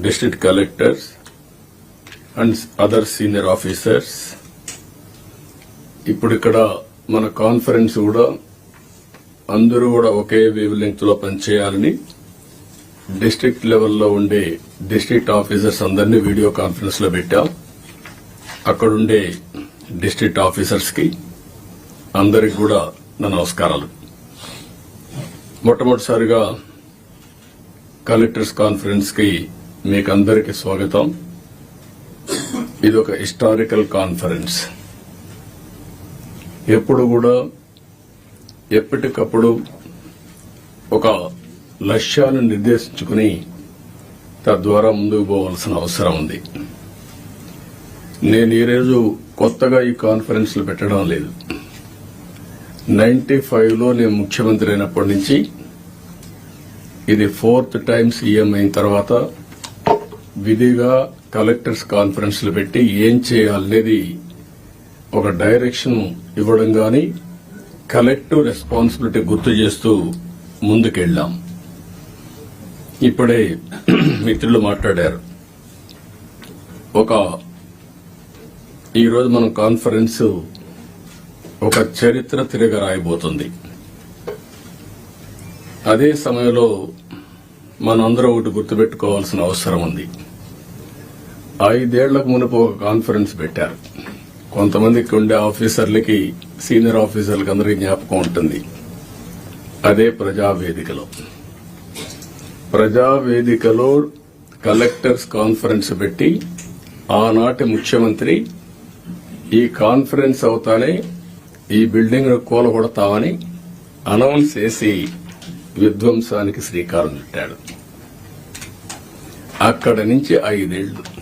district collectors and other senior officers. ఇప్పుడు ఇక్కడ మన కాన్ఫరెన్స్ కూడా అందరూ కూడా ఒకే వేవ్ లెంగ్త్లో పనిచేయాలని డిస్ట్రిక్ట్ లెవెల్లో ఉండే డిస్ట్రిక్ట్ ఆఫీసర్స్ అందరినీ వీడియో కాన్ఫరెన్స్లో పెట్టాం. అక్కడుండే డిస్ట్రిక్ట్ ఆఫీసర్స్కి అందరికి కూడా నా నమస్కారాలు. మొట్టమొదటిసారిగా కలెక్టర్స్ కాన్ఫరెన్స్కి మీకు స్వాగతం. ఇది ఒక హిస్టారికల్ కాన్ఫరెన్స్. ఎప్పుడు కూడా ఎప్పటికప్పుడు ఒక లక్ష్యాన్ని నిర్దేశించుకుని తద్వారా ముందుకు పోవాల్సిన అవసరం ఉంది. నేను ఈరోజు కొత్తగా ఈ కాన్ఫరెన్స్లు పెట్టడం లేదు. నైన్టీ ఫైవ్లో నేను ముఖ్యమంత్రి అయినప్పటి నుంచి ఇది ఫోర్త్ టైం సీఎం అయిన తర్వాత విధిగా కలెక్టర్స్ కాన్ఫరెన్స్లు పెట్టి ఏం చేయాలనేది ఒక డైరెక్షన్ ఇవ్వడం గాని కలెక్టివ్ రెస్పాన్సిబిలిటీ గుర్తు చేస్తూ ముందుకెళ్ళాం ఇప్పుడే మిత్రులు మాట్లాడారు. ఒక ఈరోజు మనం కాన్ఫరెన్స్ ఒక చరిత్ర తిరగ రాయబోతుంది. అదే సమయంలో మనందరం ఒకటి గుర్తుపెట్టుకోవాల్సిన అవసరం ఉంది. ఐదేళ్ళకు మునుపు ఒక కాన్ఫరెన్స్ పెట్టారు. కొంతమందికి ఉండే ఆఫీసర్లకి సీనియర్ ఆఫీసర్లకి అందరికీ జ్ఞాపకం ఉంటుంది. అదే ప్రజావేదికలో. ప్రజావేదికలో కలెక్టర్స్ కాన్ఫరెన్స్ పెట్టి ఆనాటి ముఖ్యమంత్రి ఈ కాన్ఫరెన్స్ అవుతానే ఈ బిల్డింగ్ కూలగొడతామని అనౌన్స్ చేసి విధ్వంసానికి శ్రీకారం చుట్టాడు. అక్కడ నుంచి ఐదేళ్ళు.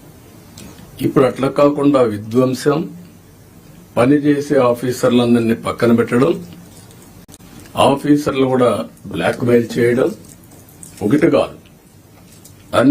ఇప్పుడు అట్లా కాకుండా విధ్వంసం పనిచేసే ఆఫీసర్లందరినీ పక్కన పెట్టడం ఆఫీసర్లు కూడా బ్లాక్ మెయిల్ చేయడం ఒకటి కాదు.